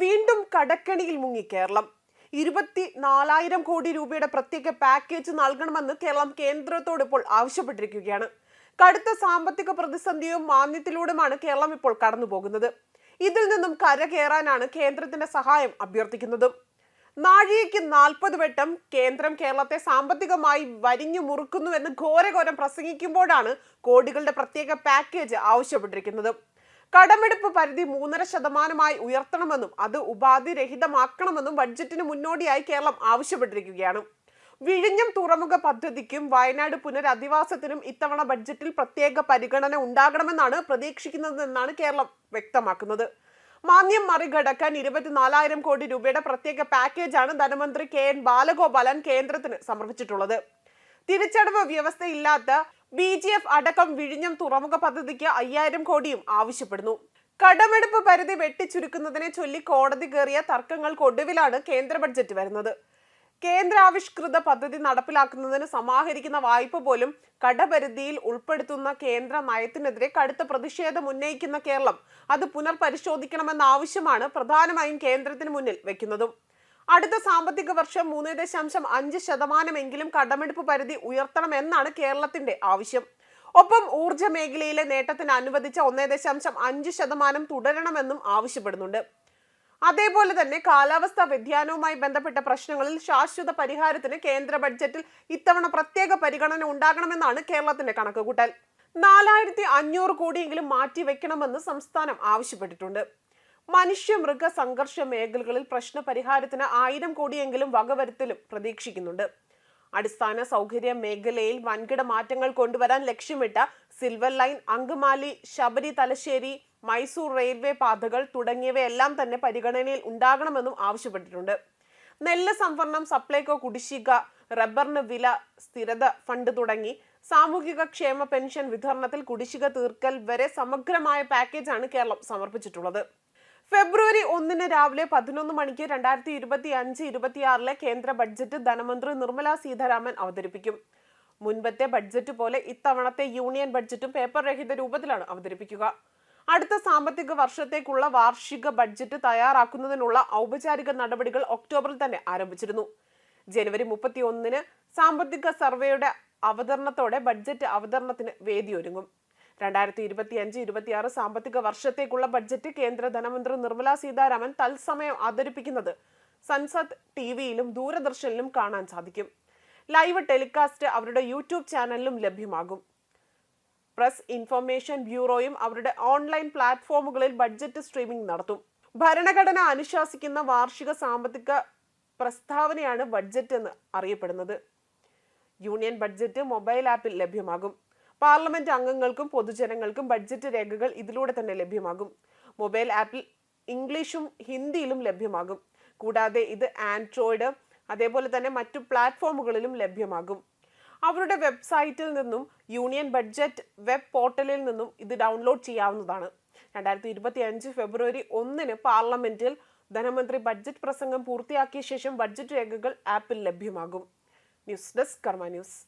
വീണ്ടും കടക്കണിയിൽ മുങ്ങി കേരളം. ഇരുപത്തി നാലായിരം കോടി രൂപയുടെ പ്രത്യേക പാക്കേജ് നൽകണമെന്ന് കേരളം കേന്ദ്രത്തോട് ഇപ്പോൾ ആവശ്യപ്പെട്ടിരിക്കുകയാണ്. കടുത്ത സാമ്പത്തിക പ്രതിസന്ധിയും മാന്യത്തിലൂടെയുമാണ് കേരളം ഇപ്പോൾ കടന്നുപോകുന്നത്. ഇതിൽ നിന്നും കരകയറാനാണ് കേന്ദ്രത്തിന്റെ സഹായം അഭ്യർത്ഥിക്കുന്നതും. നാഴികയ്ക്ക് നാൽപ്പത് വട്ടം കേന്ദ്രം കേരളത്തെ സാമ്പത്തികമായി വരിഞ്ഞു മുറുക്കുന്നുവെന്ന് ഘോരഘോരം പ്രസംഗിക്കുമ്പോഴാണ് കോടികളുടെ പ്രത്യേക പാക്കേജ് ആവശ്യപ്പെട്ടിരിക്കുന്നത്. കടമെടുപ്പ് പരിധി മൂന്നര ശതമാനമായി ഉയർത്തണമെന്നും അത് ഉപാധിരഹിതമാക്കണമെന്നും ബഡ്ജറ്റിന് മുന്നോടിയായി കേരളം ആവശ്യപ്പെട്ടിരിക്കുകയാണ്. വിഴിഞ്ഞം തുറമുഖ പദ്ധതിക്കും വയനാട് പുനരധിവാസത്തിനും ഇത്തവണ ബഡ്ജറ്റിൽ പ്രത്യേക പരിഗണന ഉണ്ടാകണമെന്നാണ് പ്രതീക്ഷിക്കുന്നതെന്നാണ് കേരളം വ്യക്തമാക്കുന്നത്. മാന്യം മറികടക്കാൻ ഇരുപത്തിനാലായിരം കോടി രൂപയുടെ പ്രത്യേക പാക്കേജാണ് ധനമന്ത്രി കെ എൻ ബാലഗോപാലൻ കേന്ദ്രത്തിന് സമർപ്പിച്ചിട്ടുള്ളത്. തിരിച്ചടവ് വ്യവസ്ഥയില്ലാത്ത ബി ജി എഫ് അടക്കം വിഴിഞ്ഞം തുറമുഖ പദ്ധതിക്ക് അയ്യായിരം കോടിയും ആവശ്യപ്പെടുന്നു. കടമെടുപ്പ് പരിധി വെട്ടിച്ചുരുക്കുന്നതിനെ ചൊല്ലി കോടതി കയറിയ തർക്കങ്ങൾക്കൊടുവിലാണ് കേന്ദ്ര ബഡ്ജറ്റ് വരുന്നത്. കേന്ദ്രാവിഷ്കൃത പദ്ധതി നടപ്പിലാക്കുന്നതിന് സമാഹരിക്കുന്ന വായ്പ പോലും കടപരിധിയിൽ ഉൾപ്പെടുത്തുന്ന കേന്ദ്ര നയത്തിനെതിരെ കടുത്ത പ്രതിഷേധം ഉന്നയിക്കുന്ന കേരളം അത് പുനർപരിശോധിക്കണമെന്ന ആവശ്യമാണ് പ്രധാനമായും കേന്ദ്രത്തിന് മുന്നിൽ വെക്കുന്നതും. അടുത്ത സാമ്പത്തിക വർഷം മൂന്ന് ദശാംശം അഞ്ച് ശതമാനമെങ്കിലും കടമെടുപ്പ് പരിധി ഉയർത്തണമെന്നാണ് കേരളത്തിന്റെ ആവശ്യം. ഒപ്പം ഊർജ മേഖലയിലെ നേട്ടത്തിന് അനുവദിച്ച ഒന്നേ ദശാംശം അഞ്ച് ശതമാനം തുടരണമെന്നും ആവശ്യപ്പെടുന്നുണ്ട്. അതേപോലെ തന്നെ കാലാവസ്ഥാ വ്യതിയാനവുമായി ബന്ധപ്പെട്ട പ്രശ്നങ്ങളിൽ ശാശ്വത പരിഹാരത്തിന് കേന്ദ്ര ബഡ്ജറ്റിൽ ഇത്തവണ പ്രത്യേക പരിഗണന ഉണ്ടാകണമെന്നാണ് കേരളത്തിന്റെ കണക്കുകൂട്ടൽ. നാലായിരത്തി അഞ്ഞൂറ് കോടിയെങ്കിലും മാറ്റിവെക്കണമെന്ന് സംസ്ഥാനം ആവശ്യപ്പെട്ടിട്ടുണ്ട്. മനുഷ്യ മൃഗ സംഘർഷ മേഖലകളിൽ പ്രശ്ന പരിഹാരത്തിന് ആയിരം കോടിയെങ്കിലും വകവരുത്തലും പ്രതീക്ഷിക്കുന്നുണ്ട്. അടിസ്ഥാന സൗകര്യ മേഖലയിൽ വൻകിട മാറ്റങ്ങൾ കൊണ്ടുവരാൻ ലക്ഷ്യമിട്ട silver line Angamaly Sabari Thalassery Mysore railway പാതകൾ തുടങ്ങിയവയെല്ലാം തന്നെ പരിഗണനയിൽ ഉണ്ടാകണമെന്നും ആവശ്യപ്പെട്ടിട്ടുണ്ട്. നെല്ല് സംഭരണം സപ്ലൈകോ കുടിശ്ശിക റബ്ബറിന് വില സ്ഥിരത ഫണ്ട് തുടങ്ങി സാമൂഹിക ക്ഷേമ പെൻഷൻ വിതരണത്തിൽ കുടിശ്ശിക തീർക്കൽ വരെ സമഗ്രമായ പാക്കേജാണ് കേരളം സമർപ്പിച്ചിട്ടുള്ളത്. ഫെബ്രുവരി ഒന്നിന് രാവിലെ പതിനൊന്ന് മണിക്ക് രണ്ടായിരത്തി ഇരുപത്തി അഞ്ച് ഇരുപത്തിയാറിലെ കേന്ദ്ര ബഡ്ജറ്റ് ധനമന്ത്രി നിർമ്മല സീതാരാമൻ അവതരിപ്പിക്കും. മുൻപത്തെ ബഡ്ജറ്റ് പോലെ ഇത്തവണത്തെ യൂണിയൻ ബഡ്ജറ്റും പേപ്പർ രഹിത രൂപത്തിലാണ് അവതരിപ്പിക്കുക. അടുത്ത സാമ്പത്തിക വർഷത്തേക്കുള്ള വാർഷിക ബഡ്ജറ്റ് തയ്യാറാക്കുന്നതിനുള്ള ഔപചാരിക നടപടികൾ ഒക്ടോബറിൽ തന്നെ ആരംഭിച്ചിരുന്നു. ജനുവരി മുപ്പത്തി ഒന്നിന് സാമ്പത്തിക സർവേയുടെ അവതരണത്തോടെ ബഡ്ജറ്റ് അവതരണത്തിന് വേദിയൊരുങ്ങും. രണ്ടായിരത്തി ഇരുപത്തി അഞ്ച് ഇരുപത്തിയാറ് സാമ്പത്തിക വർഷത്തേക്കുള്ള ബഡ്ജറ്റ് കേന്ദ്ര ധനമന്ത്രി നിർമ്മലാ സീതാരാമൻ തത്സമയം അവതരിപ്പിക്കുന്നത്. സൻസദ് ടി വിയിലും ദൂരദർശനിലും കാണാൻ സാധിക്കും. ലൈവ് ടെലികാസ്റ്റ് അവരുടെ യൂട്യൂബ് ചാനലിലും ലഭ്യമാകും. പ്രസ് ഇൻഫർമേഷൻ ബ്യൂറോയും അവരുടെ ഓൺലൈൻ പ്ലാറ്റ്ഫോമുകളിൽ ബഡ്ജറ്റ് സ്ട്രീമിംഗ് നടത്തും. ഭരണഘടന അനുശാസിക്കുന്ന വാർഷിക സാമ്പത്തിക പ്രസ്താവനയാണ് ബഡ്ജറ്റ് എന്ന് അറിയപ്പെടുന്നത്. യൂണിയൻ ബഡ്ജറ്റ് മൊബൈൽ ആപ്പിൽ ലഭ്യമാകും. പാർലമെന്റ് അംഗങ്ങൾക്കും പൊതുജനങ്ങൾക്കും ബഡ്ജറ്റ് രേഖകൾ ഇതിലൂടെ തന്നെ ലഭ്യമാകും. മൊബൈൽ ആപ്പിൽ ഇംഗ്ലീഷും ഹിന്ദിയിലും ലഭ്യമാകും. കൂടാതെ ഇത് ആൻഡ്രോയിഡ് അതേപോലെ തന്നെ മറ്റു പ്ലാറ്റ്ഫോമുകളിലും ലഭ്യമാകും. അവരുടെ വെബ്സൈറ്റിൽ നിന്നും യൂണിയൻ ബഡ്ജറ്റ് വെബ് പോർട്ടലിൽ നിന്നും ഇത് ഡൗൺലോഡ് ചെയ്യാവുന്നതാണ്. രണ്ടായിരത്തി ഇരുപത്തി അഞ്ച് ഫെബ്രുവരി ഒന്നിന് പാർലമെന്റിൽ ധനമന്ത്രി ബഡ്ജറ്റ് പ്രസംഗം പൂർത്തിയാക്കിയ ശേഷം ബഡ്ജറ്റ് രേഖകൾ ആപ്പിൽ ലഭ്യമാകും. News desk Karma news.